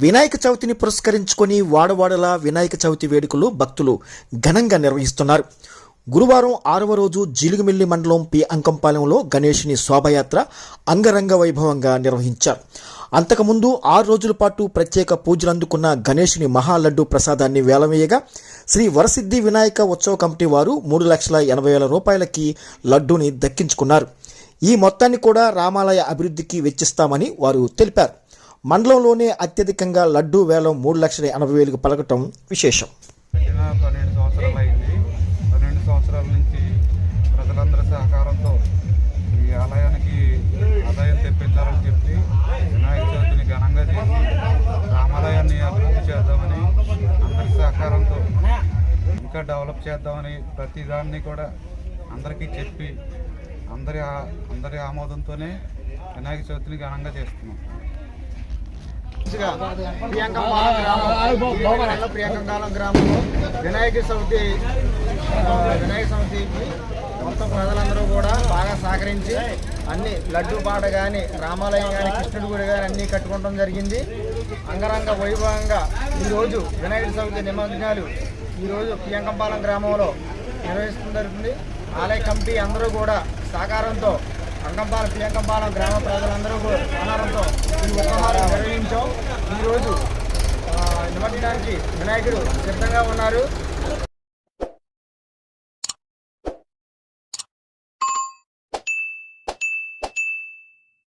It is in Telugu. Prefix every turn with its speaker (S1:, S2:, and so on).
S1: వినాయక చవితిని పురస్కరించుకొని వాడవాడలా వినాయక చవితి వేడుకలు భక్తులు ఘనంగా నిర్వహిస్తున్నారు. గురువారం ఆరవ రోజు జిలుగుమిల్లి మండలం పి. అంకంపాలెంలో గణేషుని శోభయాత్ర అంగరంగ వైభవంగా నిర్వహించారు. అంతకుముందు ఆరు రోజుల పాటు ప్రత్యేక పూజలు అందుకున్న గణేషుని మహాలడ్డు ప్రసాదాన్ని వేలవేయగా శ్రీ వరసిద్ధి వినాయక ఉత్సవ కమిటీ వారు మూడు లక్షల ఎనభై వేల రూపాయలకి లడ్డూని దక్కించుకున్నారు. ఈ మొత్తాన్ని కూడా రామాలయ అభివృద్ధికి వెచ్చిస్తామని వారు తెలిపారు. మండలంలోనే అత్యధికంగా లడ్డూ వేలం మూడు లక్షల ఎనభై వేలకు పలకటం విశేషం.
S2: పెట్టిన పన్నెండు సంవత్సరాలు అయింది. పన్నెండు సంవత్సరాల నుంచి ప్రజలందరి సహకారంతో ఈ ఆలయానికి ఆదాయం తెప్పించాలని చెప్పి వినాయక చవితిని ఘనంగా చేసి రామాలయాన్ని అభివృద్ధి చేద్దామని అందరి సహకారంతో ఇంకా డెవలప్ చేద్దామని ప్రతిదాన్ని కూడా అందరికీ చెప్పి అందరి ఆ- అందరి ఆమోదంతోనే వినాయక చవితిని ఘనంగా చేస్తున్నాం.
S3: ప్రియాంకంపాలెం గ్రామం ఈ మండలం గ్రామంలో వినాయక చవితి వినాయక చవితికి మొత్తం ప్రజలందరూ కూడా బాగా సహకరించి అన్ని లడ్డు పాట కానీ రామాలయం కానీ కృష్ణుడి గుడి కానీ అన్నీ కట్టుకోవడం జరిగింది. అంగరంగ వైభవంగా ఈరోజు వినాయక చవితి నిమగ్నాలు ఈరోజు ప్రియాంకంపాలెం గ్రామంలో నిర్వహిస్తుంది జరుగుతుంది. ఆలయ కమిటీ అందరూ కూడా సహకారంతో అంకంపాలెం ప్రియాంకంపాలెం గ్రామ ప్రజలందరూ కూడా సహకారంతో ఈ ఉపహారం నిర్వహించాం వినాయకుడు సిద్ధంగా ఉన్నారు.